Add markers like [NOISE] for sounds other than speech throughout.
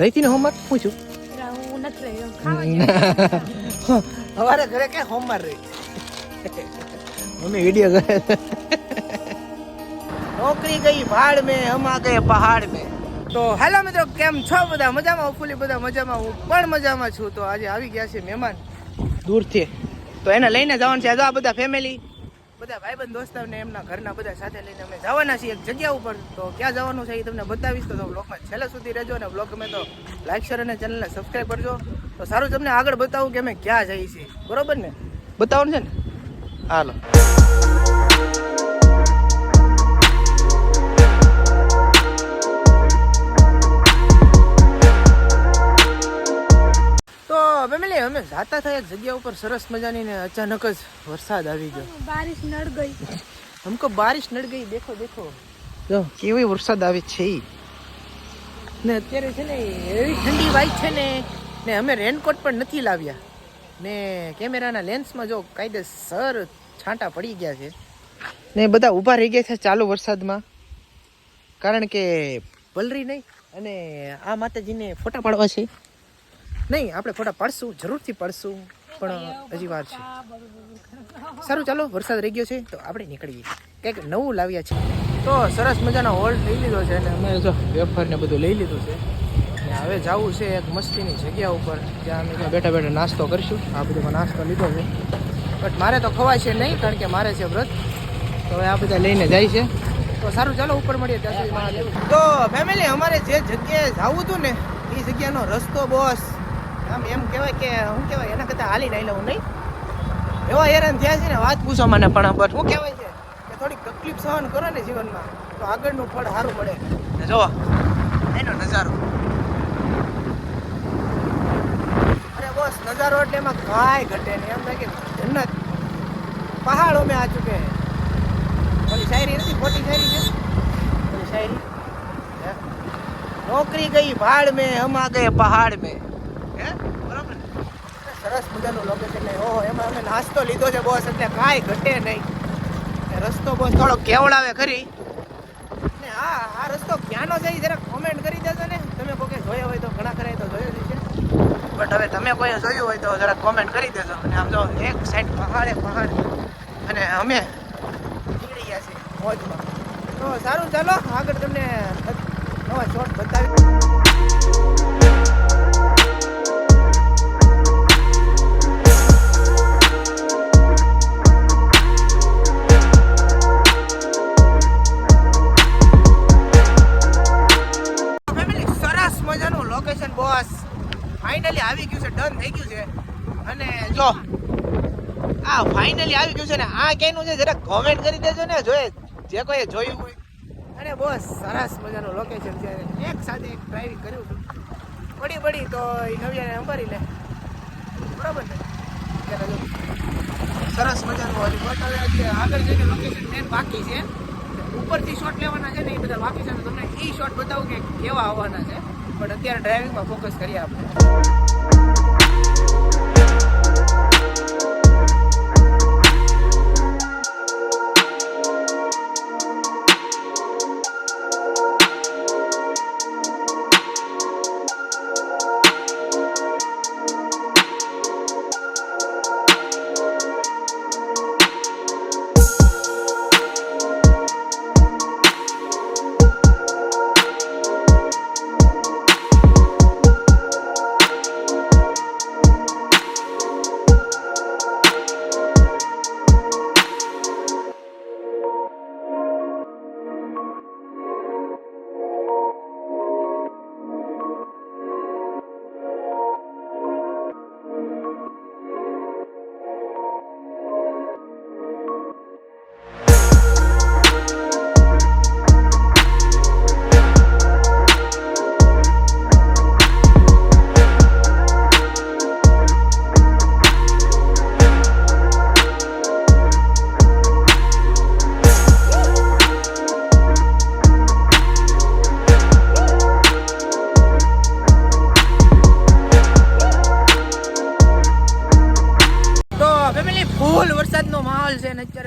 રહીતી ને હોમવર્ક પૂછું હું નથી રહી અમારે ઘરે ક્યાં હોમવર્ક રહી મમ્મી વીડિયો કરે નોકરી ગઈ ભાડ મેં હમા ગયે પહાડ મેં તો હેલો મિત્રો કેમ છો બધા? મજામાં? ઉફુલી બધા મજામાં? હું પણ મજામાં છું. તો આજે આવી ગયા છે મહેમાન. દૂરથી તો એને લઈને જવાનું છે. આ આ બધા ફેમિલી બધા ભાઈબંધ દોસ્તાર ને એમના ઘરના બધા સાથે લઈને અમે જવાના છીએ એક જગ્યા ઉપર. તો ક્યાં જવાનું છે એ તમને બતાવીશ. તો બ્લોગમાં છેલ્લે સુધી રહેજો અને બ્લોગ ગમે તો લાઈક શેર અને ચેનલને સબસ્ક્રાઈબ કરજો. તો સારું તમને આગળ બતાવું કે અમે ક્યાં જઈએ છીએ. બરોબર ને? બતાવવાનું છે ને? હાલો. ફેમિલી અમે જાતા થયા એક જગ્યા ઉપર સરસ મજાની ને અચાનક જ વરસાદ આવી ગયો. બારિશ નડ ગઈ. હમકો બારિશ નડ ગઈ દેખો દેખો. જો કેવી વરસાદ આવે છે ને અત્યારે છે ને એવી ઠંડી વાય છે ને ને અમે રેનકોટ પણ નથી લાવ્યા. ને કેમેરાના લેન્સમાં જો કાયદે સર છાંટા પડી ગયા છે. ને બધા ઊભા રહી ગયા છે ચાલુ વરસાદમાં. કારણ કે પલરી નહીં અને આ માતાજીને ફોટા પાડવા છે. નહીં, આપણે ફોટા પાડશું, જરૂરથી પાડશું, પણ હજી વાર છે. સારું, ચાલો, વરસાદ રહી ગયો છે, તો આપણે નીકળીએ. કંઈક નવું લાવ્યા છે તો સરસ મજાનો હોલ્ડ લઈ લીધો છે અને અમે જો વેફરને બધું લઈ લીધું છે. હવે જવું છે એક મસ્તીની જગ્યા ઉપર, જ્યાં અમે બેઠા બેઠા નાસ્તો કરીશું. આ બધું નાસ્તો લીધો છે. બટ મારે તો ખવાય છે નહીં, કારણ કે મારે છે વ્રત. તો હવે આ બધા લઈને જાય છે. તો સારું, ચાલો, ઉપર મળીએ ત્યાં સુધી તો ફેમિલી અમારે જે જગ્યાએ જવું હતું ને, એ જગ્યાનો રસ્તો બોસ. આમ એમ કહેવાય કે શું કહેવાય, એના કરતાં હાલીને આવી લઉં નહીં. એવા હેરાન થયા છે ને, વાત પૂછો મને પણ બટ શું કહેવાય છે કે થોડીક તકલીફ સહન કરો ને જીવનમાં, તો આગળનું ફળ સારું મળે. જો એનો નજારો. અરે બોસ, નજારો એટલે એમાં કાંઈ ઘટે નહીં એમ કે જન્નત. પહાડો મેં આ ચૂકે. ઓલી શાયરી નથી, ખોટી શાયરી છે? ઓલી શાયરી? નોકરી ગઈ ભાડ મેં, હમા ગયે પહાડ મેં? સરસ મજાનું લોકેશન ને ઓહો, એમાં અમે નાસ્તો લીધો છે બોસ એટલે કાંઈ ઘટે નહીં રસ્તો બોસ થોડો કેવડાવે ખરી. ને આ આ રસ્તો ક્યાંનો છે જરા કોમેન્ટ કરી દેજો ને. તમે કોકે જોયો હોય તો, ઘણા ખરા તો જોયો છે બટ હવે તમે કોઈ જોયું હોય તો જરા કોમેન્ટ કરી દેજો. અને આમ જો, એક સાઈડ પહાડે પહાડ. અને અમે નીકળી ગયા છીએ મોજમાં. તો સારું, ચાલો, આગળ તમને નવા શોટ બતાવી ગયું છે જરા કોમેન્ટ કરી દેજો ને જોઈએ જે કોઈ જોયું હોય. અને બહુ સરસ મજાનું લોકેશન છે. એક સાથે એક ડ્રાઇવિંગ કર્યું હતું. પડી પડી, તો એ નવિયાને સંભાળી લે. બરાબર ને? સરસ મજાનું હજી બતાવે છે. આગળ જઈને લોકેશન મેન બાકી છે. ઉપરથી શોટ લેવાના છે ને, એ બધા બાકી છે. તમને એ શોટ બતાવું કે કેવા આવવાના છે. પણ અત્યારે ડ્રાઇવિંગમાં ફોકસ કરીએ આપણે.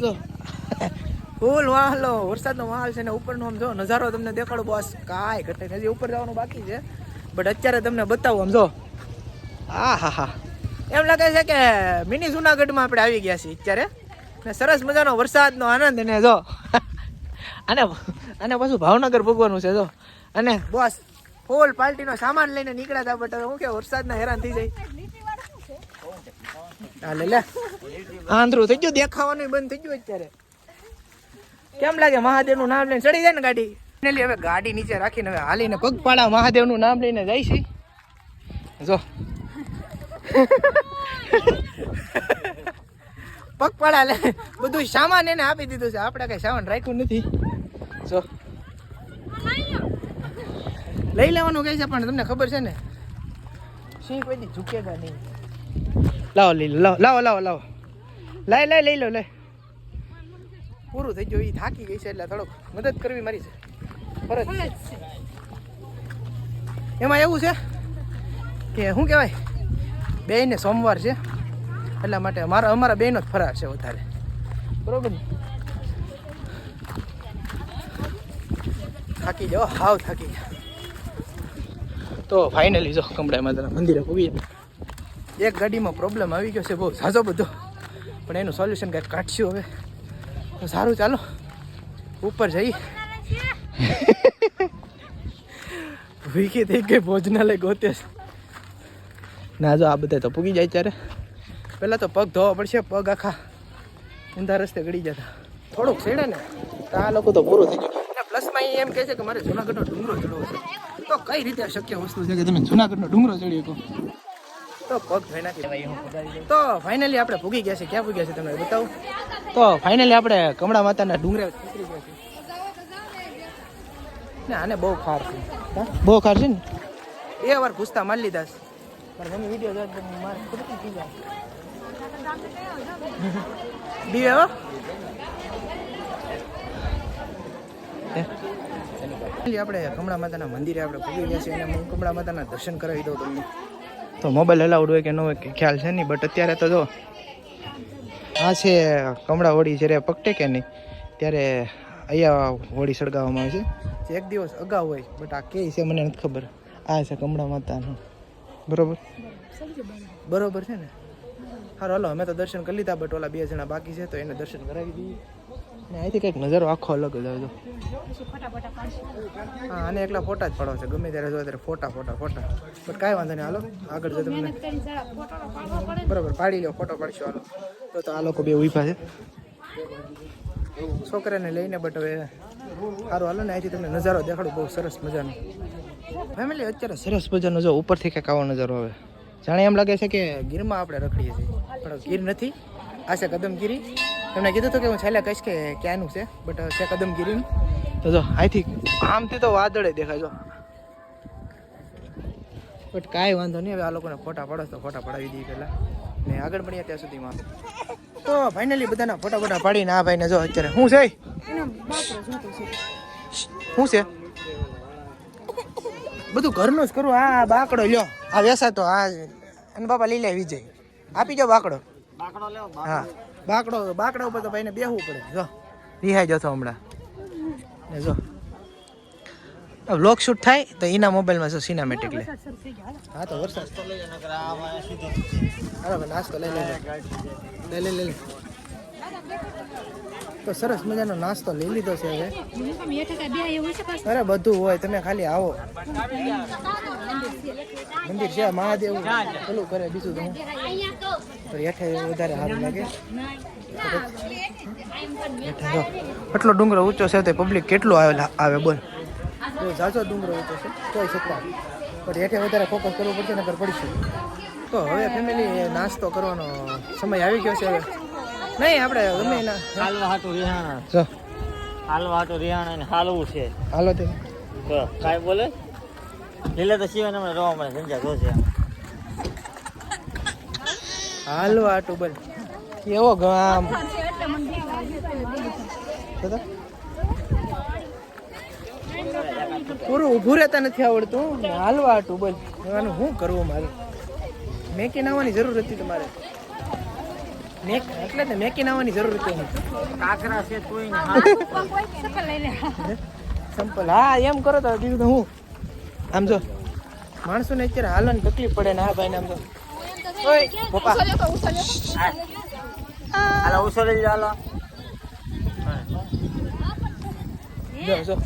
જો. ફૂલ વાહલો વરસાદનો માહોલ છે ને ઉપરનો આમ જો, નજારો તમને દેખાડો, બસ કાંઈ ઘટે. હજી ઉપર જવાનું બાકી છે. બટ અત્યારે તમને બતાવું આમ જો. આ હા હા. એમ લાગે છે કે મિની જુનાગઢમાં આપણે આવી ગયા છીએ અત્યારે. ને સરસ મજાનો વરસાદનો આનંદ ને જો. અને અને પાછું ભાવનગર ભોગવાનું છે જો. અને બોસ ફૂલ પાર્ટીનો સામાન લઈને નીકળ્યા હતા, બટ હું કે વરસાદના હેરાન થઈ જાય. હા લે. આંધળું થઈ ગયું, દેખાવાનું બંધ થઈ ગયું અત્યારે. કેમ લાગે મહાદેવનું નામ લઈને ચડી જાય ને ગાડી? એટલે હવે ગાડી નીચે રાખીને હવે હાલીને પગપાળા મહાદેવનું નામ લઈને જાય છે. જો. પગપાળા લે. બધું સામાન એને આપી દીધું છે. આપણે કઈ સામાન રાખ્યું નથી. જો. લઈ લેવાનું કહે છે, પણ તમને ખબર છે ને, સિંહ કોઈ ઝૂકેગા નહીં. લાવો લઈ લો લાવો લાવો લાવો. લાવો લાય લાય લઈ લો લે પૂરું થઈ ગયું એ થાકી ગઈ છે એટલે થોડોક મદદ કરવી મારી છે. ફરજ. એમાં એવું છે કે શું કહેવાય? બેને સોમવાર છે એટલા માટે મારા અમારા બેનો જ ફરાર છે વધારે. બરોબર થાકી જાઓ હાવ થાકી જાઓ તો ફાઇનલી જો કમળા માતાના મંદિરે પૂગી એક ગાડીમાં પ્રોબ્લેમ આવી ગયો છે, બહુ ઝાઝો બધો. પણ એનું સોલ્યુશન કંઈક કાઢશું હવે. તો સારું, ચાલો. ઉપર જઈ વીકી થઈ ગઈ, ભોજનાલય ગોતે ના, જો આ બધા તો પૂગી જાય ત્યારે. પહેલાં તો પગ ધોવા પડશે, પગ આખા ઊંધા રસ્તે ગળી જતા. થોડુંક છેડે ને. તો આ લોકો તો પૂરું થઈ ગયું. પ્લસમાં એમ કહે છે કે મારે જુનાગઢનો ડુંગરો ચડવો છે. તો કઈ રીતે શક્ય વસ્તુ છે કે તમે જુનાગઢનો ડુંગરો ચડી શકો તો પગ ધોઈ નાખી. તો ફાઇનલી આપણે ભૂગી ગયા છે ક્યાં ભૂગ્યા છે તમને બતાવું? તો ફાઇનલી આપણે કમળા માતાના ડુંગરે ઉતરી ગયા છે ને આને બહુ ખાર છે. બહુ ખાર છે ને? બે વાર પૂછતા મારી લીધા છે. પણ મમ્મી વીડિયો જોઈ તો મારે ખુદ થઈ જાય. બીવે હો? આપણે કમળા માતાના મંદિરે આપણે ભૂગી ગયા છીએ. અને હું કમળા માતાના દર્શન કરાવી દઉં તમને. તો મોબાઈલ અલાઉડ હોય કે ન હોય કે ખ્યાલ છે નહીં બટ અત્યારે તો જો, આ છે કમળા હોળી જ્યારે પકટે કે નહીં, ત્યારે અહીંયા હોળી સળગાવવામાં આવે છે. એક દિવસ અગાઉ હોય બટ આ કે છે મને નથી ખબર. આ છે કમળા માતાનું. બરોબર? બરોબર છે ને? હારો, હલો, અમે તો દર્શન કરી લીધા બટ ઓલા બે જણા બાકી છે, તો એને દર્શન કરાવી દઈએ. ને અહીંથી કંઈક નજારો આખો અલગ જ આવે હા, અને એકલા ફોટા જ પાડો છે ગમે ત્યારે જો ત્યારે ફોટા ફોટા ફોટા. બટ કાંઈ વાંધો નહીં, હાલો. આગળ જો તમને. બરોબર, પાડી લો ફોટો પાડશો, હાલો. તો તો આ લોકો બે ઊભા છે. છોકરાને લઈને બટ હવે સારું, હાલો ને, અહીંથી તમને નજારો દેખાડું. બહુ સરસ મજાનો. ફેમિલી, અત્યારે સરસ મજાનો જો ઉપરથી કંઈક આવો નજારો આવે. જાણે એમ લાગે છે કે ગીરમાં આપણે રખડીએ છીએ. પણ ગીર નથી. આ કદમગીરી. એમણે કીધું હતું કે હું છેલ્લે કહીશ કે ક્યાંનું છે બટ છે કદમગીરી તો જો અહીંથી આમથી તો વાદળે દેખાય જો. બટ કાંઈ વાંધો નહીં હવે આ લોકોને ફોટા પડો તો ફોટા પડાવી દઈએ પહેલાં. ને આગળ મળીએ ત્યાં સુધીમાં. તો ફાઇનલી બધાના ફોટા ફોટા પાડીને આ ભાઈને જો અત્યારે શું છે? શું છે. બધું ઘરનું જ કરું આ બાકડો લ્યો. આ વેસાતો આ અને બાપા લઈ લે વિજય. આપી જાઓ બાકડો. હા. બાકડો બાકડા ઉપર તો ભાઈને બેહવું પડે. જો. રિહાઈ જતો હમણાં. ને જો. વ્લોગ શૂટ થાય તો એના મોબાઈલમાં જો સિનેમેટિક લે. હા તો વરસાદ. હાલો નાસ્તો લઈ લે લે લે લઈ. લે તો સરસ મજાનો નાસ્તો લઈ લીધો છે હવે. અરે બધું હોય તમે ખાલી આવો. મંદિર છે મહાદેવ. પેલું કરે બીજું તો તો હેઠે વધારે સારું લાગે. એટલો ડુંગરો ઊંચો છે તો પબ્લિક કેટલું આવે આવે બોલ. બહુ ઝાઝો ડુંગરો ઊંચો છે જોઈ શકતા પણ હેઠે વધારે ફોકસ કરવું પડશે નકર પડીશું. તો હવે ફેમિલી નાસ્તો કરવાનો સમય આવી ગયો છે હવે. નહીં આપણે ગમે હાલવા હાટું રિહાણા. જો હાલવા હાટું રિહાણા ને હાલવું છે. હાલો તે. તો કાંઈ બોલે? એટલે તો શિવાય હમણાં રોવા મળે સમજ્યા છે. હાલો આ બોલ. કેવો ગામ? પૂરું ઊભું રહેતા નથી આવડતું. હાલવા આટું બોલ. એવાનું શું કરવું મારે? મેકી નાવાની જરૂર હતી તમારે? મેક એટલે જ ને મેકી નાવાની જરૂર હતી. કાકરા છે તોય ને. [LAUGHS] સંપલ. હા એમ કરો તો તો હું? આમ જો માણસોને અત્યારે હાલવાની તકલીફ પડે ને આ ભાઈને આમ તો ઓય પપ્પા. હાલો ઉછો લઈ લો હાલો જો જો.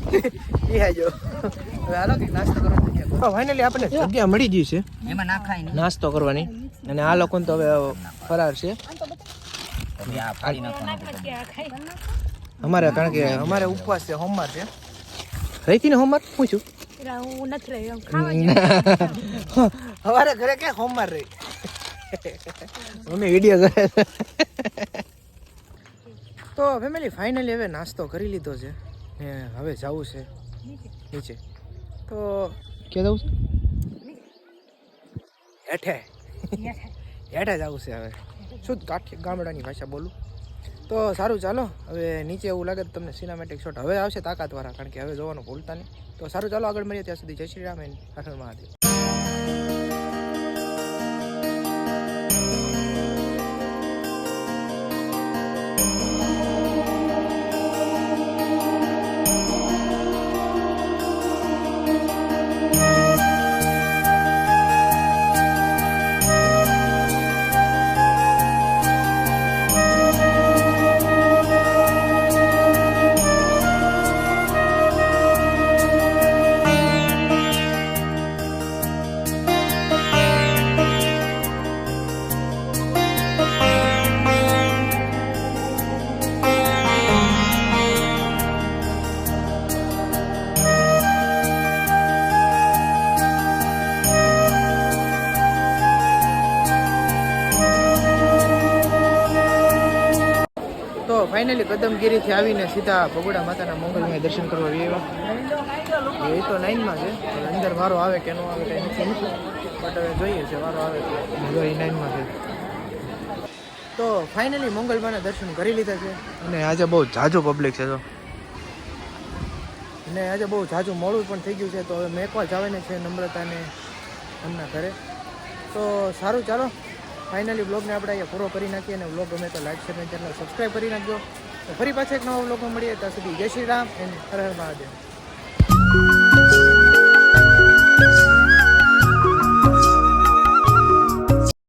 હવે હાલો કે નાસ્તો કરવાની ફાઇનલી આપણે જગ્યા મળી ગઈ છે. એમાં નાખાય નાસ્તો કરવાની. અને આ લોકોને તો હવે ફરાર છે. અમારે કારણ કે અમારે ઉપવાસ છે હોમવાર છે. રહીતી ને હોમવાર પૂછું. હું નથી રહી એમ ખાવા અમારે ઘરે કે હોમવાર રહી? મમ્મી વીડિયો કરે તો ફેમિલી ફાઇનલી હવે નાસ્તો કરી લીધો છે. ને હવે જવું છે. નીચે. તો ક્યાં જવું છે? હેઠે. હેઠે. જવું છે હવે. શુદ્ધ કાઠી ગામડાની ભાષા બોલું? તો સારું ચાલો. હવે નીચે એવું લાગે તો તમને સિનેમેટિક શોટ હવે આવશે તાકાતવાળા કારણ કે હવે જોવાનું ભૂલતા નહીં. તો સારું ચાલો આગળ મળીએ ત્યાં સુધી. જય શ્રી રામ એન્ડ મહાદેવ. ફાઇનલી કદમગીરીથી આવીને સીધા ભગોડા માતાના મંગલમય દર્શન કરવા આવ્યા. એ તો નાઇનમાં છે અંદર વારો આવે કે ન આવે કંઈ નથી બટ હવે જોઈએ છે વારો આવે તો એ નાઇનમાં છે. તો ફાઇનલી મંગલમાના દર્શન કરી લીધા છે. અને આજે બહુ જાજો પબ્લિક છે તો અને આજે બહુ ઝાઝુ મોડું પણ થઈ ગયું છે તો હવે મેકવા ને છે નમ્રતાને એમના ઘરે. તો સારું ચાલો. ફાઇનલી બ્લોગને આપણે અહીંયા પૂરો કરી નાખીએ અને બ્લોગ ગમે તો લાઈક શેર ચેનલ સબસ્ક્રાઈબ કરી નાખજો. તો ફરી પાછા એક નવા બ્લોગમાં મળીએ. ત્યાં સુધી જય શ્રી રામ, એન્ડ હર હર મહાદેવ.